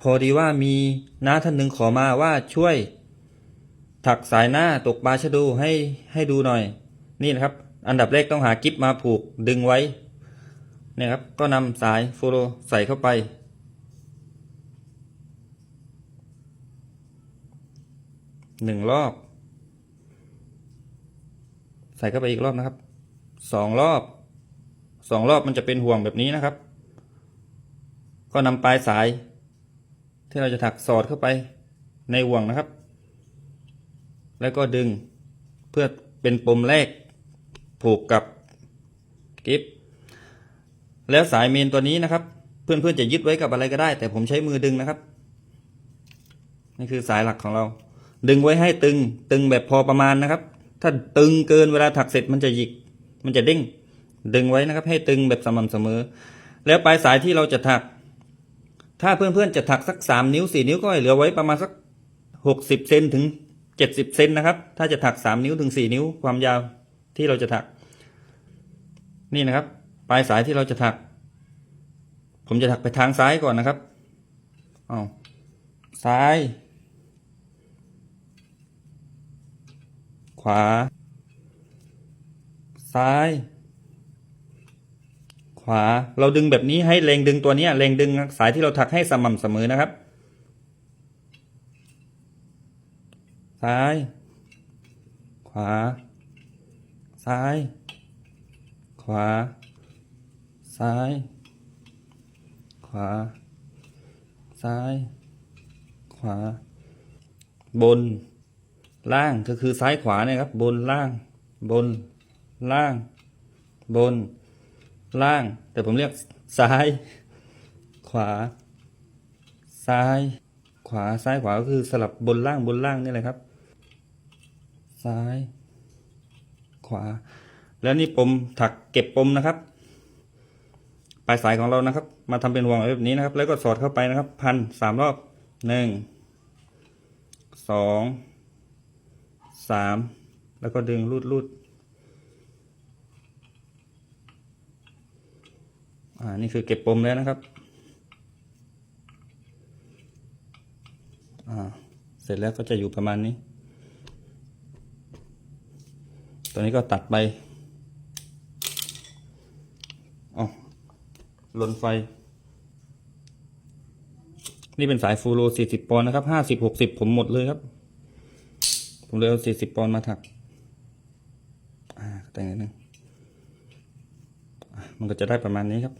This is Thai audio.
พอดีว่ามีน้าท่านหนึ่งขอมาว่าช่วย ถักสายหน้าตกปลาชะดูให้ให้ดูหน่อย นี่นะครับ อันดับแรกต้องหากิฟมาผูกดึงไว้นี่ครับ ก็นำสายโฟโลใส่เข้าไป หนึ่งรอบ ใส่เข้าไปอีกรอบนะครับ สองรอบ สองรอบมันจะเป็นห่วงแบบนี้นะครับ ก็นำปลายสาย ที่เราจะถักสอดเข้าไปในห่วงนะครับ แล้วก็ดึงเพื่อเป็นปมแรกผูกกับกิฟแล้วสายเมนตัวนี้นะครับ เพื่อนๆจะยึดไว้กับอะไรก็ได้ แต่ผมใช้มือดึงนะครับนี่คือสายหลักของเรา ดึงไว้ให้ตึง ตึงแบบพอประมาณนะครับ ถ้าตึงเกินเวลาถักเสร็จมันจะหยิก มันจะเด้ง ดึงไว้นะครับ ให้ตึงแบบสม่ำเสมอ แล้วปลายสายที่เราจะถัก ถ้าเพื่อนๆจะถักสักสามนิ้วสี่นิ้วก็เหลือไว้ประมาณสักหกสิบเซนถึงเจ็ดสิบเซนนะครับ ถ้าจะถักสามนิ้วถึงสี่นิ้วความยาวที่เราจะถัก นี่นะครับ ปลายสายที่เราจะถัก ผมจะถักไปทางซ้ายก่อนนะครับเอาซ้าย ขวา ซ้าย ขวา เราดึงแบบนี้ให้แรงดึงตัวนี้แรงดึงสายที่เราถักให้สม่ำเสมอนะครับ ซ้าย ขวา ซ้าย ขวา ซ้าย ขวา ซ้าย ขวา บน ล่างก็คือซ้ายขวาเนี่ยครับ บนล่าง บน ล่าง บน ล่าง แต่ผมเรียกซ้าย ขวา ซ้าย ขวาซ้ายขวาก็คือสลับบนล่างบนล่างนี่แหละครับ ซ้าย ขวา แล้วนี่ปมถักเก็บปมนะครับ ปลายสายของเรานะครับ มาทำเป็นวงแบบนี้นะครับ แล้วก็สอดเข้าไปนะครับ พันสามรอบหนึ่งสองสามแล้วก็ดึงรูดรูด อ่านี่คือเก็บปมแล้วนะครับ อ่า เสร็จแล้วก็จะอยู่ประมาณนี้ ตัวนี้ก็ตัดไปอ๋อลนไฟ นี่เป็นสายฟูโร40 ปอนด์นะครับ 50 60 ผมหมดเลยครับ ผมเลยเอา40 ปอนด์มาถัก อ่าแต่งนิดนึง มันก็จะได้ประมาณนี้ครับ